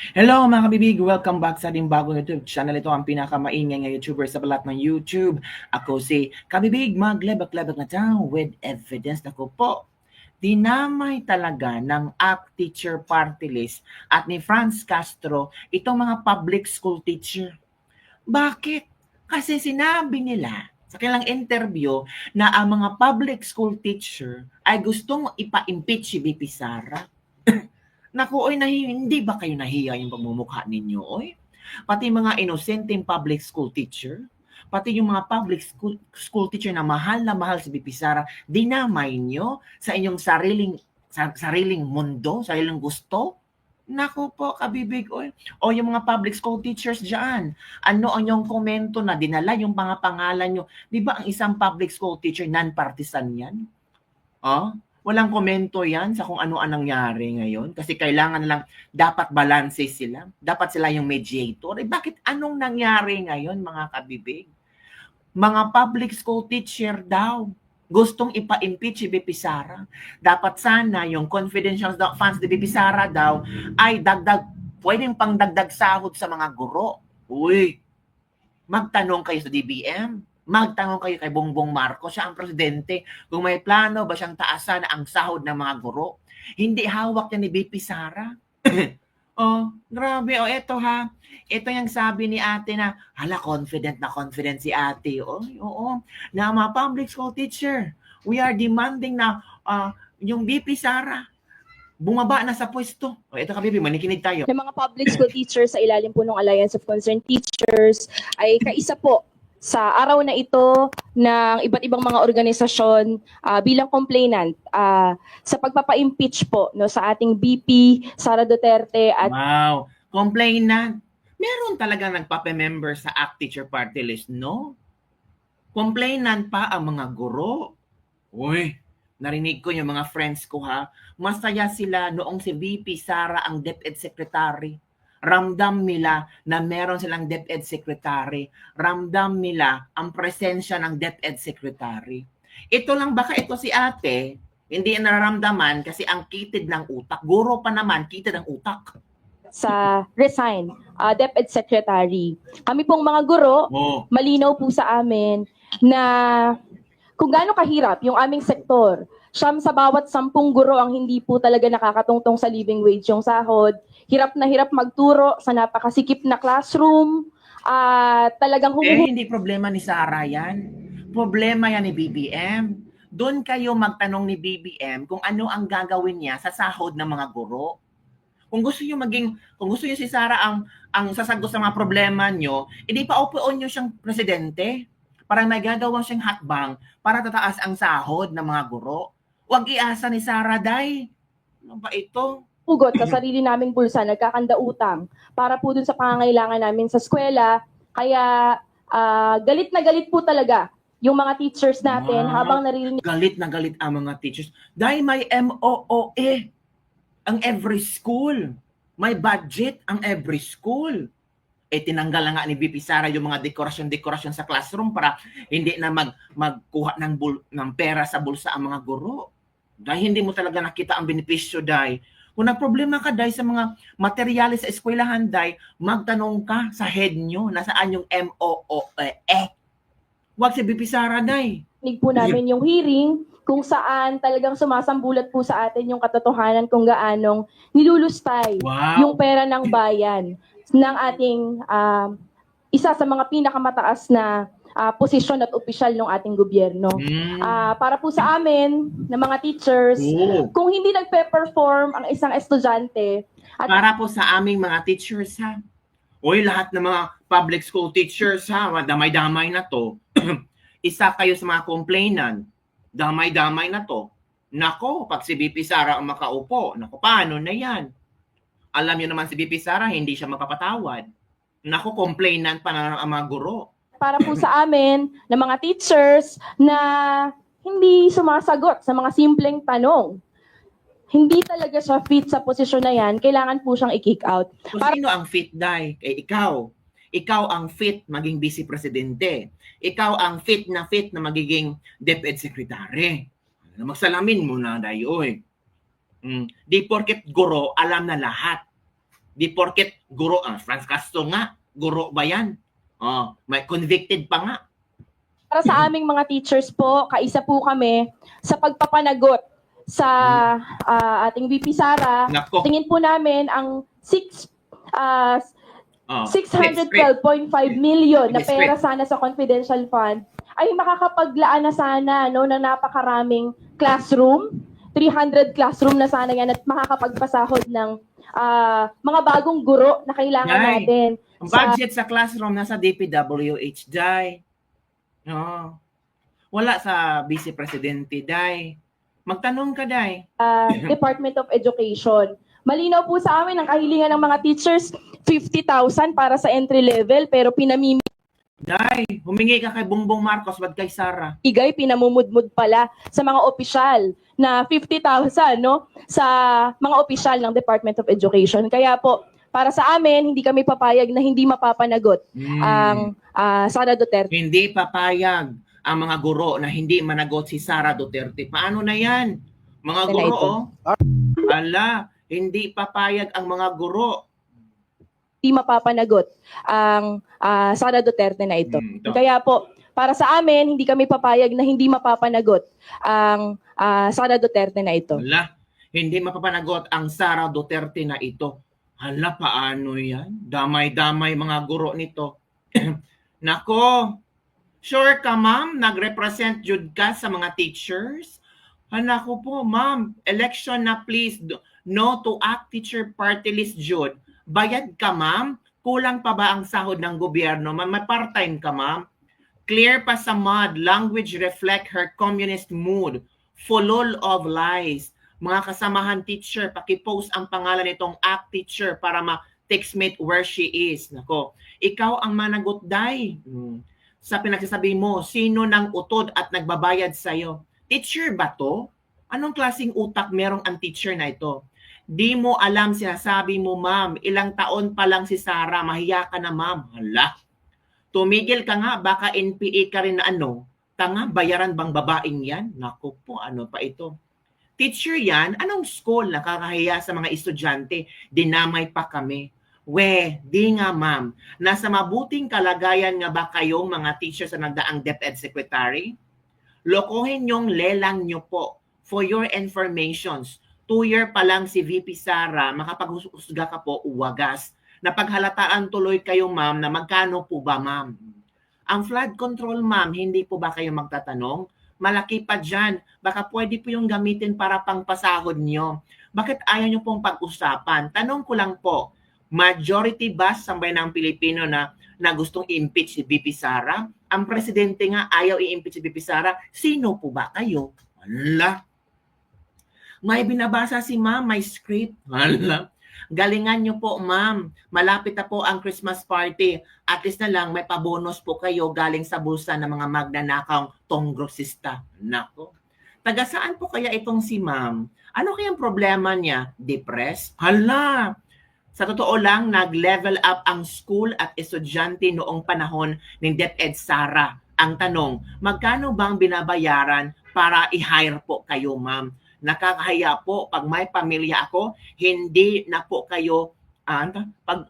Hello mga kabibig! Welcome back sa ating bagong YouTube channel. Ito ang pinakamaingay nga YouTuber sa balat ng YouTube. Ako si Kabibig, maglebak-lebak na tao with evidence. Ako po, dinamay talaga ng ACT Teacher Party List at ni Franz Castro itong mga public school teacher. Bakit? Kasi sinabi nila sa kanilang interview na ang mga public school teacher ay gustong ipa-impeach si BP Sara. Naku, oy, nahi, hindi ba kayo nahiya yung pagmumukha ninyo, oy? Pati mga inosenteng public school teacher, pati yung mga public school, school teacher na mahal na mahal si BP Sara, dinamay nyo sa inyong sariling sa, sariling mundo, sariling gusto. Naku po, kabibig, oy. O yung mga public school teachers dyan, ano ang yung komento na dinala yung mga pangalan nyo? Di ba ang isang public school teacher, non-partisan yan? Oh? Walang komento yan sa kung ano ang nangyari ngayon kasi kailangan lang dapat balance sila. Dapat sila yung mediator. Eh, bakit anong nangyari ngayon mga kabibig? Mga public school teacher daw gustong ipa-impeach si BP Sara. Dapat sana yung confidential funds ni BP Sara daw ay dagdag, pwedeng pang dagdag sahod sa mga guro. Uy, magtanong kayo sa DBM. Magtanong kayo kay Bongbong Marcos, siya ang presidente, kung may plano ba siyang taasan ang sahod ng mga guro. Hindi hawak niya ni BP Sara. oh, grabe. Oh, eto ha. Ito yung sabi ni ate na, hala, confident na confident si ate. Oh, oo. Na mga public school teacher, we are demanding na ah, yung BP Sara, bumaba na sa pwesto. O, ito ka, Bibi, manikinig tayo. ng mga public school teachers sa ilalim po ng Alliance of Concerned Teachers ay kaisa po sa araw na ito ng iba't ibang mga organisasyon ah, bilang complainant ah, sa pagpapa-impeach po no sa ating BP Sara Duterte at Wow. Complainant. Meron talaga nagpape-member sa ACT Teacher Party List, no? Complainant pa ang mga guro. Uy, narinig ko yung mga friends ko ha. Masaya sila noong si VP Sara ang DepEd Secretary. Ramdam nila na meron silang DepEd Secretary. Ramdam nila ang presensya ng DepEd Secretary. Ito lang baka ito si ate, hindi nararamdaman kasi ang kitid ng utak. Guro pa naman, kitid ang utak. sa resign ah, DepEd Secretary. Kami pong mga guro, Oh. malinaw po sa amin na kung gaano kahirap yung aming sektor. Siyam sa bawat sampung guro ang hindi po talaga nakakatungtong sa living wage yung sahod. Hirap na hirap magturo sa napakasikip na classroom. At talagang Eh, humuhu- hindi problema ni Sarah yan. Problema yan ni BBM. Doon kayo magtanong ni BBM kung ano ang gagawin niya sa sahod ng mga guro. Kung gusto niyo maging, kung gusto niyo si Sarah ang ang sasagot sa mga problema niyo, edi pa upuon niyo siyang presidente para may gagawin siyang hakbang para tataas ang sahod ng mga guro. Huwag iasa ni Sarah, Day. Ano ba ito? Hugot sa sarili naming bulsa, nagkakanda utang para po dun sa pangangailangan namin sa eskwela. Kaya ah, galit na galit po talaga yung mga teachers natin Wow. habang naririnig galit na galit ang mga teachers. Dahil may MOOE ang every school. May budget ang every school. Eh tinanggal na nga ni VP Sara yung mga dekorasyon-dekorasyon sa classroom para hindi na mag magkuha ng bul, ng pera sa bulsa ang mga guro. Dahil hindi mo talaga nakita ang benepisyo dahil kung nagproblema ka dahil sa mga materyales sa eskwelahan dahil magtanong ka sa head nyo nasaan yung MOOE. Huwag si VP Sara dahil. po namin yung hearing kung saan talagang sumasambulat po sa atin yung katotohanan kung gaanong nilulustay Wow. yung pera ng bayan ng ating ah, isa sa mga pinakamataas na ah, posisyon at opisyal ng ating gobyerno. Mm. Ah, para po sa amin, ng mga teachers, Oo. kung hindi nagpe-perform ang isang estudyante, at Para po sa aming mga teachers ha. Uy, lahat ng mga public school teachers ha, damay-damay na to. Isa kayo sa mga complainant. Damay-damay na to. Nako, pag si BP Sara ang makaupo, nako, paano na yan? Alam niyo naman si BP Sara, hindi siya mapapatawad. Nako, complainant pa na ang mga guro. Para po sa amin, ng mga teachers na hindi sumasagot sa mga simpleng tanong. Hindi talaga siya fit sa posisyon na yan, kailangan po siyang i-kick out. Kung Para- sino ang fit, Day? Eh, ikaw. Ikaw ang fit maging vice presidente. Ikaw ang fit na fit na magiging DepEd secretary. Magsalamin mo na, Day, oy. Mm. Di porket guro, alam na lahat. Di porket guro, ang Franz Castro nga, guro ba yan? Oh, may convicted pa nga. Para sa aming mga teachers po, kaisa po kami sa pagpapanagot sa ah, ating VP Sara. Nako. Tingin po namin ang 6 ah, Oh, 612.5 million na pera sana sa confidential fund ay makakapaglaan na sana no na napakaraming classroom 300 classroom na sana yan at makakapagpasahod ng ah, mga bagong guro na kailangan Nay. natin. Ang Sa- budget sa classroom nasa DPWH, Day. No. Wala sa Vice Presidente, Day. Magtanong ka, Day. uh, Department of Education. Malinaw po sa amin ang kahilingan ng mga teachers, 50,000 para sa entry level pero pinamimigay, Day, humingi ka kay Bongbong Marcos, wag kay Sara. pinamumudmud pala sa mga opisyal na 50,000 no sa mga opisyal ng Department of Education. Kaya po para sa amin hindi kami papayag na hindi mapapanagot Hmm. ang ah, Sara Duterte. Hindi papayag ang mga guro na hindi managot si Sara Duterte. Paano na yan? Mga na guro, oh. Ala, hindi papayag ang mga guro. Hindi mapapanagot ang ah, Sara Duterte na ito. Hmm, ito. Kaya po, para sa amin, hindi kami papayag na hindi mapapanagot ang ah, Sara Duterte na ito. Hala, hindi mapapanagot ang Sara Duterte na ito. Hala, paano yan? Damay-damay mga guro nito. Nako, sure ka ma'am, nag-represent jud ka sa mga teachers? Hala ko po, ma'am, election na please, no to act teacher party list jud. Bayad ka ma'am? Kulang pa ba ang sahod ng gobyerno? Ma'am, may part-time ka ma'am? Clear pa sa mud, language reflect her communist mood. Full of lies. Mga kasamahan teacher, pakipost ang pangalan nitong act teacher para ma-textmate where she is. Nako, ikaw ang managot day. Hmm. Sa pinagsasabi mo, sino nang utod at nagbabayad sa'yo? Teacher ba to? Anong klasing utak merong ang teacher na ito? Di mo alam sinasabi mo, ma'am. Ilang taon pa lang si Sarah. Mahiya ka na, ma'am. Hala. Tumigil ka nga. Baka NPA ka rin na ano. Tanga, bayaran bang babaeng yan? Naku po, ano pa ito? Teacher yan? Anong school? Nakakahiya sa mga estudyante. Dinamay pa kami. We, di nga ma'am. Nasa mabuting kalagayan nga ba kayong mga teachers na nagdaang DepEd Secretary? Lokohin yung lelang nyo po. For your informations, two-year pa lang si VP Sara, makapaghusga ka po, wagas. Napaghalataan tuloy kayo, ma'am, na magkano po ba, ma'am? Ang flood control, ma'am, hindi po ba kayo magtatanong? Malaki pa dyan. Baka pwede po yung gamitin para pang pasahod nyo. Bakit ayaw nyo pong pag-usapan? Tanong ko lang po, majority ba sa ng Pilipino na na gustong i-impeach si VP Sara? Ang presidente nga ayaw i-impeach si VP Sara. Sino po ba kayo? Wala. May binabasa si ma'am, may script. Wala. Galingan nyo po, ma'am. Malapit na po ang Christmas party. At least na lang, may pabonus po kayo galing sa bulsa ng mga magnanakaw tongrosista. Nako. Taga saan po kaya itong si ma'am? Ano kayang problema niya? Depressed? Hala! Sa totoo lang, nag-level up ang school at estudyante noong panahon ng DepEd Sara. Ang tanong, magkano bang binabayaran para i-hire po kayo, ma'am? Nakakahiya po pag may pamilya ako, hindi na po kayo ah, to? pag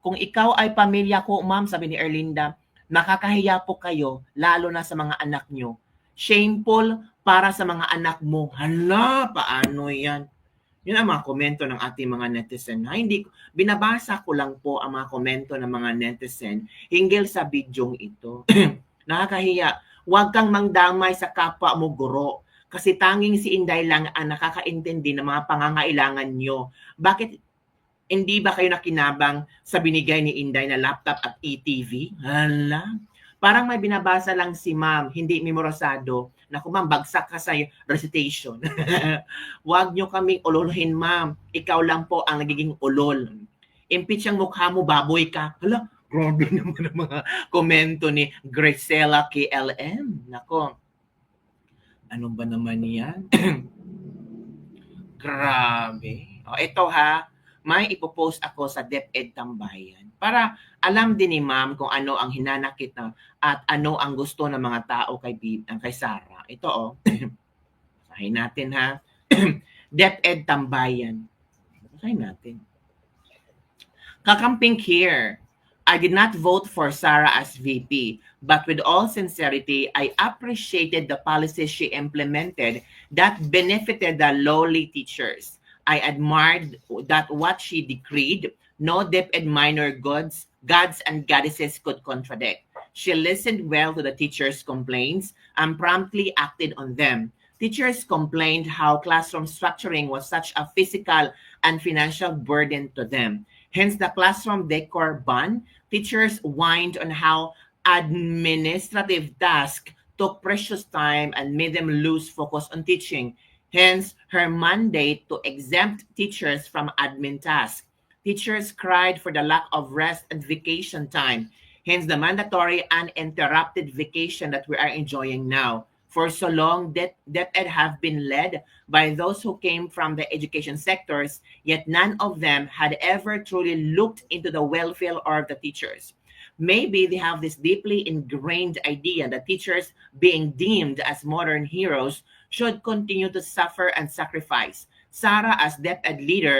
kung ikaw ay pamilya ko, ma'am, sabi ni Erlinda, nakakahiya po kayo lalo na sa mga anak nyo. Shameful para sa mga anak mo. Hala, paano 'yan? Yun ang mga komento ng ating mga netizen. Ha, hindi binabasa ko lang po ang mga komento ng mga netizen hinggil sa bidyong ito. Nakakahiya. Huwag kang mangdamay sa kapwa mo guro. Kasi tanging si Inday lang ang nakakaintindi ng mga pangangailangan nyo. Bakit hindi ba kayo nakinabang sa binigay ni Inday na laptop at ETV? Hala. Parang may binabasa lang si ma'am, hindi memorasado. Naku ma'am, bagsak ka sa recitation. Huwag nyo kaming ululuhin ma'am. Ikaw lang po ang nagiging ulol. Impeach ang mukha mo, baboy ka. Hala, grabe naman ang mga komento ni Grisela KLM. Nako, ano ba naman yan? Grabe. O, ito ha, may ipopost ako sa DepEd Tambayan para alam din ni ma'am kung ano ang hinanakit na at ano ang gusto ng mga tao kay, ang kay Sarah. Ito oh. Basahin natin ha. DepEd Tambayan. Basahin natin. Kakamping here. I did not vote for Sarah as VP, but with all sincerity, I appreciated the policies she implemented that benefited the lowly teachers. I admired that what she decreed, no DepEd minor gods, gods and goddesses could contradict. She listened well to the teachers' complaints and promptly acted on them. Teachers complained how classroom structuring was such a physical and financial burden to them. Hence the classroom decor ban. Teachers whined on how administrative tasks took precious time and made them lose focus on teaching. Hence her mandate to exempt teachers from admin tasks. Teachers cried for the lack of rest and vacation time. Hence the mandatory uninterrupted vacation that we are enjoying now. For so long, that DepEd have been led by those who came from the education sectors, yet none of them had ever truly looked into the welfare of the teachers. Maybe they have this deeply ingrained idea that teachers, being deemed as modern heroes, should continue to suffer and sacrifice. Sarah, as DepEd leader,